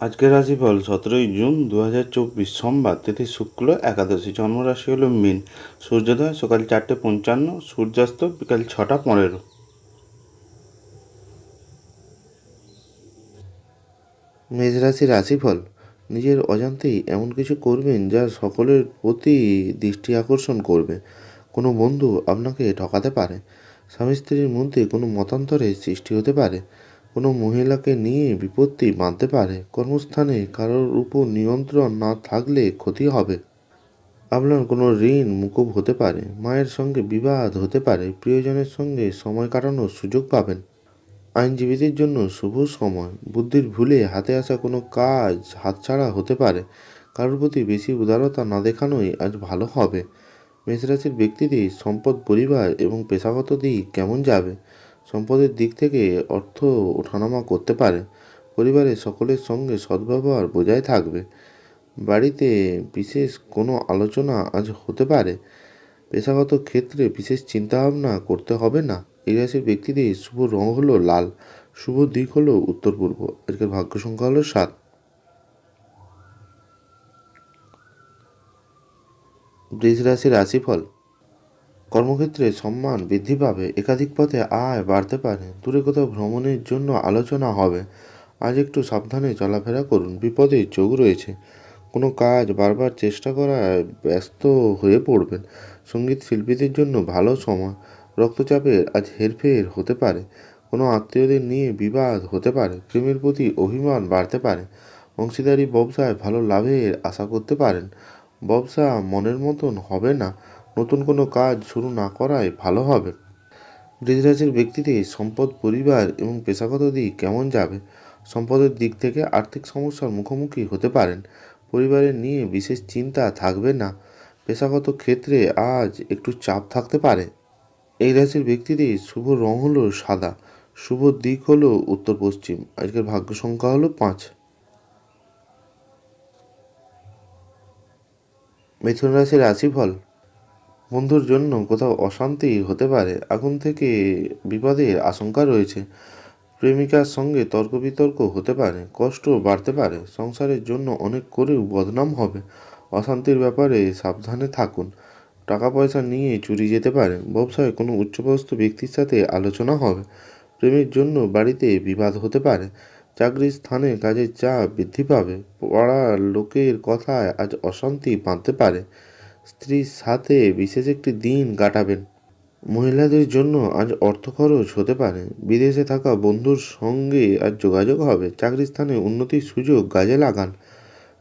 আজকের রাশিফল সতেরোই জুন দু হাজার চব্বিশ সোমবার, তিথি শুক্ল একাদশী, জন্মরাশি হল মিন। সূর্যোদয় সকাল চারটে পঞ্চান্ন, সূর্যাস্ত বিকাল ছটা পনেরো। মেষ রাশির রাশিফল, নিজের অজান্তেই এমন কিছু করবেন যা সকলের প্রতি দৃষ্টি আকর্ষণ করবে। কোনো বন্ধু আপনাকে ঠকাতে পারে। স্বামী স্ত্রীর মধ্যে কোনো মতান্তরের সৃষ্টি হতে পারে। কোনো মহিলাকে নিয়ে বিপত্তি বাঁধতে পারে। কর্মস্থানে কারোর উপর নিয়ন্ত্রণ না থাকলে ক্ষতি হবে। আপনার কোনো ঋণ মুকুব হতে পারে। মায়ের সঙ্গে বিবাদ হতে পারে। প্রিয়জনের সঙ্গে সময় কাটানোর সুযোগ পাবেন। আইনজীবীদের জন্য শুভ সময়। বুদ্ধির ভুলে হাতে আসা কোনো কাজ হাতছাড়া হতে পারে। কারোর প্রতি বেশি উদারতা না দেখানোই আজ ভালো হবে। মেষরাশির ব্যক্তিদের সম্পদ, পরিবার এবং পেশাগত দিক কেমন যাবে? সম্পদের দিক থেকে অর্থ ওঠানামা করতে পারে। পরিবারের সকলের সঙ্গে সদ্ব্যবহার বজায় থাকবে। বাড়িতে বিশেষ কোনো আলোচনা আজ হতে পারে। পেশাগত ক্ষেত্রে বিশেষ চিন্তাভাবনা করতে হবে না। এই রাশির ব্যক্তিদের শুভ রং হলো লাল, শুভ দিক হলো উত্তর পূর্ব। আজকের ভাগ্য সংখ্যা হলো সাত। বৃষ রাশির রাশিফল। কর্মক্ষেত্রে সম্মান বৃদ্ধি পাবে। একাধিক পথে আয় বাড়তে পারে। দূরে কোথাও ভ্রমণের জন্য আলোচনা হবে। আজ একটু সাবধানে চলাফেরা করুন। বিপদে যোগ রয়েছে। কোনো কাজ বারবার চেষ্টা করায় ব্যস্ত হয়ে পড়বেন। সংগীত শিল্পীদের জন্য ভালো সময়। রক্তচাপের আজ হেরফের হতে পারে। কোনো আত্মীয়দের নিয়ে বিবাদ হতে পারে। প্রেমের প্রতি অভিমান বাড়তে পারে। অংশীদারি ব্যবসায় ভালো লাভের আশা করতে পারেন। ব্যবসা মনের মতন হবে না। নতুন কোনো কাজ শুরু না করাই ভালো হবে। বৃজরাজের ব্যক্তিদের সম্পদ, পরিবার এবং পেশাগত দিক কেমন যাবে? সম্পদের দিক থেকে আর্থিক সমস্যার মুখোমুখি হতে পারেন। পরিবারের নিয়ে বিশেষ চিন্তা থাকবে না। পেশাগত ক্ষেত্রে আজ একটু চাপ থাকতে পারে। এই রাশির ব্যক্তিদের শুভ রং হলো সাদা। শুভ দিক হলো উত্তর পশ্চিম। আজকের ভাগ্য সংখ্যা হলো পাঁচ। মিথুন রাশির রাশিফল। বন্ধুর জন্য কোথাও অশান্তি হতে পারে, আগুন থেকে বিপদের আশঙ্কা রয়েছে। প্রেমিকার সঙ্গে তর্ক বিতর্ক হতে পারে, কষ্ট বাড়তে পারে, সংসারের জন্য অনেক করেও বদনাম হবে। অশান্তির ব্যাপারে সাবধানে থাকুন। টাকা পয়সা নিয়ে চুরি যেতে পারে, ব্যবসায় কোনো উচ্চপদস্থ ব্যক্তির সাথে আলোচনা হবে। প্রেমের জন্য বাড়িতে বিবাদ হতে পারে, চাকরির স্থানে কাজের চাপ বৃদ্ধি পাবে, পাড়ার লোকের কথায় আজ অশান্তি বাঁধতে পারে। স্ত্রীর সাথে বিশেষ একটি দিন কাটাবেন। মহিলাদের জন্য আজ অর্থ খরচ হতে পারে। বিদেশে থাকা বন্ধুর সঙ্গে আজ যোগাযোগ হবে। চাকরির স্থানে উন্নতির সুযোগ কাজে লাগান।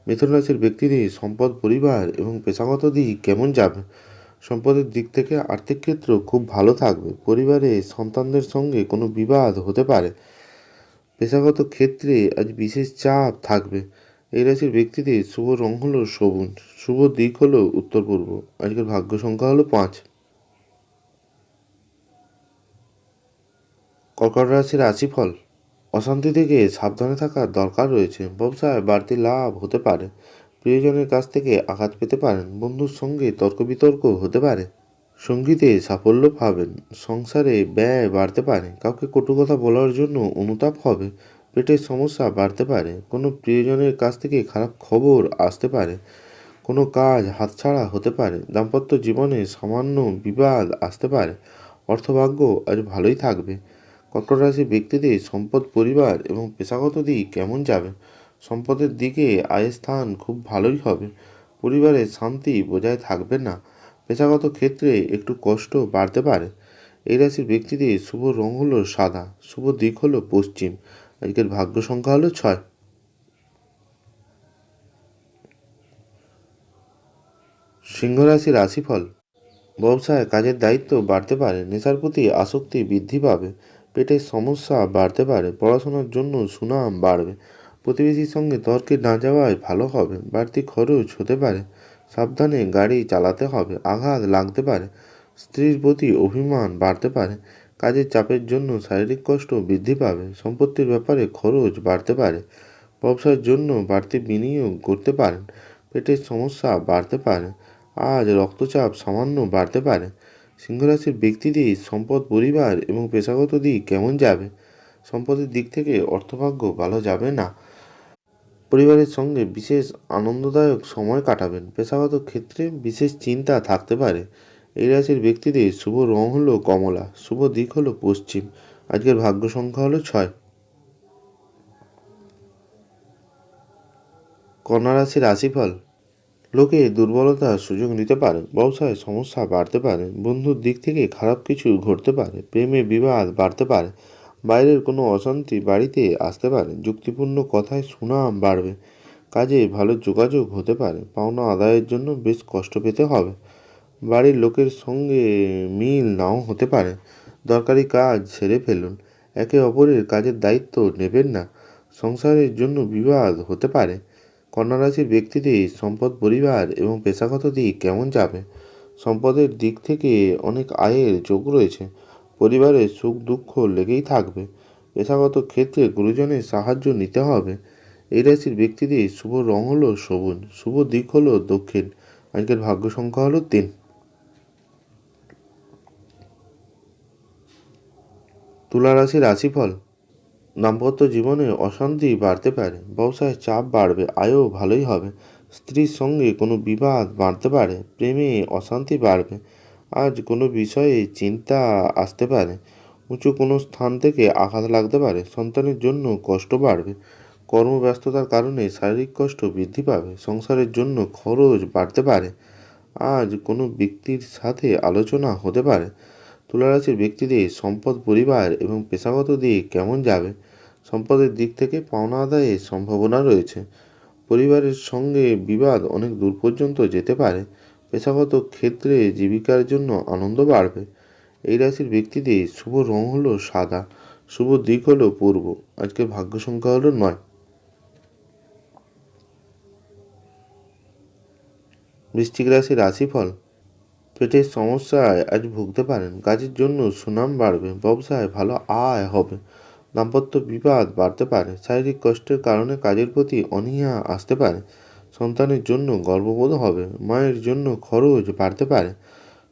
মিথুন রাশির ব্যক্তিদের সম্পদ, পরিবার এবং পেশাগত দিক কেমন যাবে? সম্পদের দিক থেকে আর্থিক ক্ষেত্র খুব ভালো থাকবে। পরিবারে সন্তানদের সঙ্গে কোনো বিবাদ হতে পারে। পেশাগত ক্ষেত্রে আজ বিশেষ চাপ থাকবে। এই রাশির ব্যক্তিদের শুভ রং হলো সবুজ, শুভ দিক হলো উত্তর পূর্ব। আজকের ভাগ্য সংখ্যা হলো পাঁচ। কর্কট রাশির রাশিফল, অশান্তি থেকে সাবধানে থাকার দরকার রয়েছে। ব্যবসায় বাড়তি লাভ হতে পারে। প্রিয়জনের কাছ থেকে আঘাত পেতে পারেন। বন্ধুর সঙ্গে তর্ক বিতর্ক হতে পারে। সঙ্গীতে সাফল্য পাবেন। সংসারে ব্যয় বাড়তে পারে। কাউকে কটু কথা বলার জন্য অনুতাপ হবে। পেটের সমস্যা বাড়তে পারে, কোনো প্রিয়জনের কাছ থেকে খারাপ খবর আসতে পারে, কোনো কাজ হাতছাড়া হতে পারে, দাম্পত্য জীবনে সামান্য বিবাদ আসতে পারে, অর্থভাগ্য আজ ভালোই থাকবে। কর্কট রাশি ব্যক্তিদের সম্পদ পরিবার এবং পেশাগত দিক কেমন যাবে? সম্পদের দিকে আয়ের স্থান খুব ভালোই হবে, পরিবারে শান্তি বজায় থাকবে না, পেশাগত ক্ষেত্রে একটু কষ্ট বাড়তে পারে। এই রাশির ব্যক্তিদের শুভ রং হলো সাদা, শুভ দিক হলো পশ্চিম আজকের ভাগ্য সংখ্যা হলো ছয়। সিংহ রাশি রাশিফল, ব্যবসায় কাজের দায়িত্ব বাড়তে পারে, নেশার প্রতি আসক্তি বৃদ্ধি পাবে, পেটের সমস্যা বাড়তে পারে, পড়াশোনার জন্য সুনাম বাড়বে, প্রতিবেশীর সঙ্গে তর্কে না যাওয়ায় ভালো হবে, বাড়তি খরচ হতে পারে, সাবধানে গাড়ি চালাতে হবে, আঘাত লাগতে পারে, স্ত্রীর প্রতি অভিমান বাড়তে পারে কাজের চাপের জন্য শারীরিক কষ্ট বৃদ্ধি পাবে, সম্পত্তির ব্যাপারে খরচ বাড়তে পারে, ব্যবসার জন্য বাড়তি বিনিয়োগ করতে পারেন, পেটের সমস্যা বাড়তে পারে, আজ রক্তচাপ সামান্য বাড়তে পারে, সিংহরাশির ব্যক্তিদের সম্পদ পরিবার এবং পেশাগত দিক কেমন যাবে, সম্পদের দিক থেকে অর্থভাগ্য ভালো যাবে না। পরিবারের সঙ্গে বিশেষ আনন্দদায়ক সময় কাটাবেন, পেশাগত ক্ষেত্রে বিশেষ চিন্তা থাকতে পারে এই রাশির ব্যক্তিদের শুভ রং হলো কমলা, শুভ দিক হলো পশ্চিম। আজকের ভাগ্য সংখ্যা হলো ছয়। কন্যা রাশির রাশিফল, লোকে দুর্বলতার সুযোগ নিতে পারে, ব্যবসায় সমস্যা বাড়তে পারে, বন্ধুর দিক থেকে খারাপ কিছু ঘটতে পারে, প্রেমে বিবাদ বাড়তে পারে, বাইরের কোনো অশান্তি বাড়িতে আসতে পারে, যুক্তিপূর্ণ কথায় সুনাম বাড়বে, কাজে ভালো যোগাযোগ হতে পারে, পাওনা আদায়ের জন্য বেশ কষ্ট পেতে হবে। বাড়ির লোকের সঙ্গে মিল নাও হতে পারে। দরকারি কাজ সেরে ফেলুন। একে অপরের কাজের দায়িত্ব নেবেন না। সংসারের জন্য বিবাদ হতে পারে। কন্যা রাশির ব্যক্তিদের সম্পদ, পরিবার এবং পেশাগত দিক কেমন যাবে? সম্পদের দিক থেকে অনেক আয়ের যোগ রয়েছে। পরিবারে সুখ, দুঃখ লেগেই থাকবে। পেশাগত ক্ষেত্রে গুরুজনের সাহায্য নিতে হবে। এই রাশির ব্যক্তিদের শুভ রং হলো সবুজ, শুভ দিক হলো দক্ষিণ। আজকের ভাগ্য সংখ্যা হলো তিন। তুলা রাশির রাশিফল। দাম্পত্য জীবনে অশান্তি বাড়তে পারে, ব্যবসায় চাপ বাড়বে, আয়ও ভালোই হবে। স্ত্রীর সঙ্গে কোনো বিবাদ বাড়তে পারে, প্রেমে অশান্তি বাড়বে। আজ কোনো বিষয়ে চিন্তা আসতে পারে, উঁচু কোনো স্থান থেকে আঘাত লাগতে পারে, সন্তানের জন্য কষ্ট বাড়বে। কর্মব্যস্ততার কারণে শারীরিক কষ্ট বৃদ্ধি পাবে, সংসারের জন্য খরচ বাড়তে পারে। আজ কোনো ব্যক্তির সাথে আলোচনা হতে পারে তুলারাশির ব্যক্তিদের সম্পদ পরিবার এবং পেশাগত দিক কেমন যাবে? সম্পদের দিক থেকে পাওনা আদায়ের সম্ভাবনা রয়েছে। পরিবারের সঙ্গে বিবাদ অনেক দূর পর্যন্ত যেতে পারে। পেশাগত ক্ষেত্রে জীবিকার জন্য আনন্দ বাড়বে। এই রাশির ব্যক্তিদের শুভ রং হলো সাদা, শুভ দিক হলো পূর্ব। আজকে ভাগ্য সংখ্যা হলো নয়। বৃশ্চিক রাশির রাশিফল পেটের সমস্যায় আজ ভুগতে পারেন। কাজের জন্য সুনাম বাড়বে, ব্যবসায় ভালো আয় হবে, দাম্পত্য বিবাদ বাড়তে পারে, শারীরিক কষ্টের কারণে কাজের প্রতি অনীহা আসতে পারে, সন্তানের জন্য গর্ববোধ হবে, মায়ের জন্য খরচ বাড়তে পারে,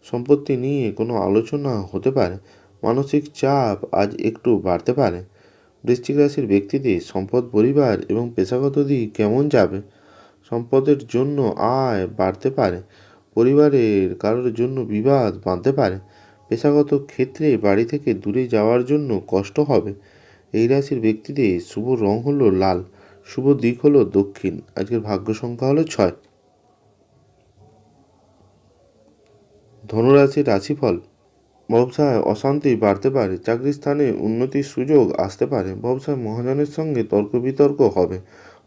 সম্পত্তি নিয়ে কোনো আলোচনা হতে পারে, মানসিক চাপ আজ একটু বাড়তে পারে, বৃশ্চিক রাশির ব্যক্তিদের সম্পদ পরিবার এবং পেশাগত দিক কেমন যাবে, সম্পদের জন্য আয় বাড়তে পারে পরিবারের কারোর জন্য বিবাদ বাঁধতে পারে। পেশাগত ক্ষেত্রে বাড়ি থেকে দূরে যাওয়ার জন্য কষ্ট হবে। এই রাশির ব্যক্তিদের শুভ রং হলো লাল, শুভ দিক হলো দক্ষিণ। আজকের ভাগ্য সংখ্যা হলো ছয়। ধনুরাশির রাশিফল, ব্যবসায় অশান্তি বাড়তে পারে চাকরির স্থানে উন্নতির সুযোগ আসতে পারে, ব্যবসায় মহাজনের সঙ্গে তর্ক বিতর্ক হবে।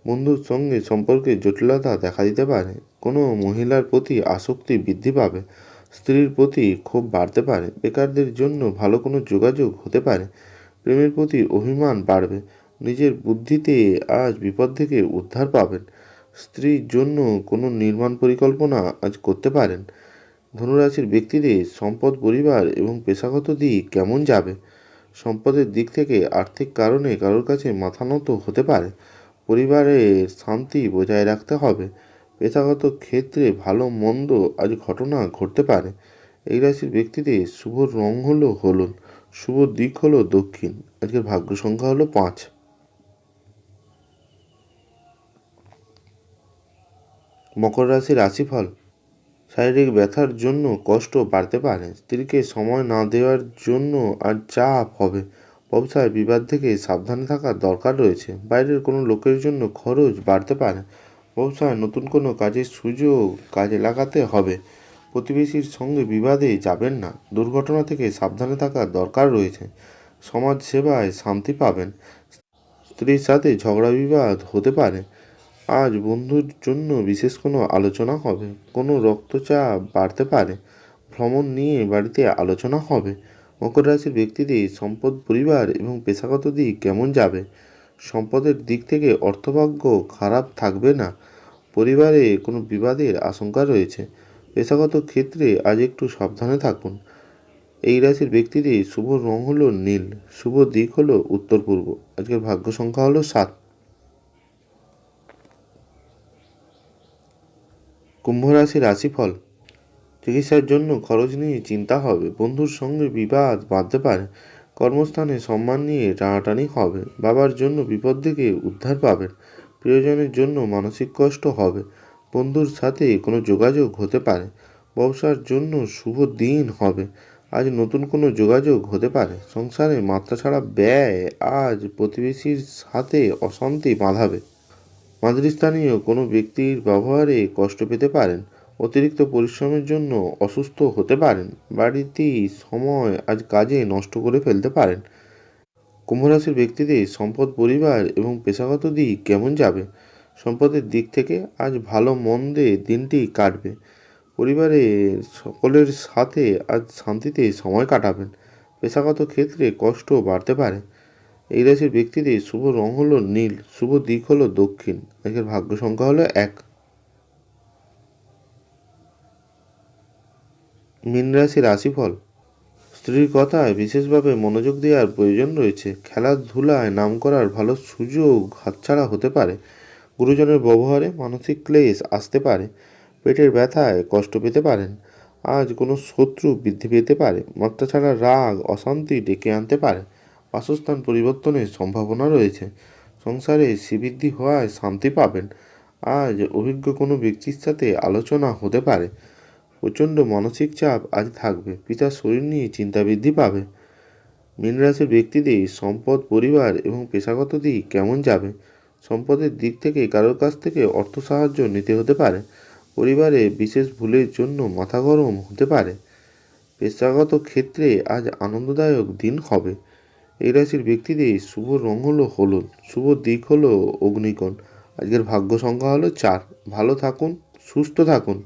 বন্ধুর সঙ্গে সম্পর্কে জটিলতা দেখা দিতে পারে। কোনো মহিলার প্রতি আসক্তি বৃদ্ধি পাবে, স্ত্রীর প্রতি ক্ষোভ বাড়তে পারে, বেকারদের জন্য ভালো কোনো যোগাযোগ হতে পারে, প্রেমের প্রতি অভিমান বাড়বে, নিজের বুদ্ধিতে আজ বিপদ থেকে উদ্ধার পাবেন, স্ত্রীর জন্য কোনো নির্মাণ পরিকল্পনা আজ করতে পারেন। ধনুরাশির ব্যক্তিদের সম্পদ, পরিবার এবং পেশাগত দিক কেমন যাবে? সম্পদের দিক থেকে আর্থিক কারণে কারোর কাছে মাথা নত হতে পারে পরিবারের শান্তি বজায় রাখতে হবে। পেশাগত ক্ষেত্রে ভালো, মন্দ আজ ঘটনা ঘটতে পারে। এই রাশির ব্যক্তিদের শুভ রং হলো হলুদ, শুভ দিক হলো দক্ষিণ। আজকের ভাগ্য সংখ্যা হলো পাঁচ। মকর রাশির রাশিফল, শারীরিক ব্যথার জন্য কষ্ট বাড়তে পারে। স্ত্রীকে সময় না দেওয়ার জন্য আর চাপ হবে। ব্যবসায় বিবাদ থেকে সাবধানে থাকার দরকার রয়েছে। বাইরের কোনো লোকের জন্য খরচ বাড়তে পারে। ব্যবসায় নতুন কোনো কাজের সুযোগ কাজে লাগাতে হবে। প্রতিবেশীর সঙ্গে বিবাদে যাবেন না। দুর্ঘটনা থেকে সাবধানে থাকার দরকার রয়েছে। সমাজ সেবায় শান্তি পাবেন। স্ত্রীর সাথে ঝগড়া বিবাদ হতে পারে। আজ বন্ধুর জন্য বিশেষ কোনো আলোচনা হবে। কোনো রক্তচাপ বাড়তে পারে। ভ্রমণ নিয়ে বাড়িতে আলোচনা হবে। মকর রাশির ব্যক্তিদের সম্পদ, পরিবার এবং পেশাগত দিক কেমন যাবে? সম্পদের দিক থেকে অর্থভাগ্য খারাপ থাকবে না। পরিবারে কোনো বিবাদের আশঙ্কা রয়েছে। পেশাগত ক্ষেত্রে আজ একটু সাবধানে থাকুন। এই রাশির ব্যক্তিদের শুভ রং হলো নীল, শুভ দিক হলো উত্তর পূর্ব। আজকের ভাগ্য সংখ্যা হলো সাত। কুম্ভ রাশির রাশিফল চিকিৎসার জন্য খরচ নিয়ে চিন্তা হবে। বন্ধুর সঙ্গে বিবাদ বাঁধতে পারে। কর্মস্থানে সম্মান নিয়ে টানাটানি হবে। বাবার জন্য বিপদ থেকে উদ্ধার পাবেন। প্রিয়জনের জন্য মানসিক কষ্ট হবে। বন্ধুর সাথে কোনো যোগাযোগ হতে পারে। ব্যবসার জন্য শুভ দিন হবে। আজ নতুন কোনো যোগাযোগ হতে পারে। সংসারে মাত্রা ছাড়া ব্যয় আজ প্রতিবেশীর সাথে অশান্তি বাঁধাবে। মাতৃস্থানীয় কোনো ব্যক্তির ব্যবহারে কষ্ট পেতে পারেন। অতিরিক্ত পরিশ্রমের জন্য অসুস্থ হতে পারেন। বাড়িতে সময় আজ কাজে নষ্ট করে ফেলতে পারেন। কুম্ভরাশির ব্যক্তিদের সম্পদ পরিবার এবং পেশাগত দিক কেমন যাবে? সম্পদের দিক থেকে আজ ভালো মন্দে দিনটি কাটবে। পরিবারের সকলের সাথে আজ শান্তিতে সময় কাটাবেন। পেশাগত ক্ষেত্রে কষ্ট বাড়তে পারে। এই রাশির ব্যক্তিদের শুভ রং হলো নীল, শুভ দিক হলো দক্ষিণ। আজকের ভাগ্য সংখ্যা হলো এক। মীন রাশি রাশিফল। স্ত্রীর কথায় বিশেষভাবে মনোযোগ দেওয়ার প্রয়োজন রয়েছে। খেলাধুলায় নাম করার ভালো সুযোগ হাতছাড়া হতে পারে। গুরুজনের ব্যবহারে মানসিক ক্লেশ আসতে পারে। পেটের ব্যথায় কষ্ট পেতে পারেন। আজ কোনো শত্রু বৃদ্ধি পেতে পারে। মাত্রা ছাড়া রাগ, অশান্তি ডেকে আনতে পারে। বাসস্থান পরিবর্তনের সম্ভাবনা রয়েছে। সংসারে শ্রীবৃদ্ধি হওয়ায় শান্তি পাবেন। আজ অভিজ্ঞ কোনো ব্যক্তির সাথে আলোচনা হতে পারে। প্রচণ্ড মানসিক চাপ আজ থাকবে। পিতার শরীর নিয়ে চিন্তা বৃদ্ধি পাবে। মীন রাশির ব্যক্তিদের সম্পদ, পরিবার এবং পেশাগত দিক কেমন যাবে? সম্পদের দিক থেকে কারোর কাছ থেকে অর্থ সাহায্য নিতে হতে পারে। পরিবারে বিশেষ ভুলের জন্য মাথা গরম হতে পারে। পেশাগত ক্ষেত্রে আজ আনন্দদায়ক দিন হবে। এই রাশির ব্যক্তিদের শুভ রং হলো হলুদ, শুভ দিক হলো অগ্নিকোণ। আজকের ভাগ্য সংখ্যা হলো চার। ভালো থাকুন, সুস্থ থাকুন।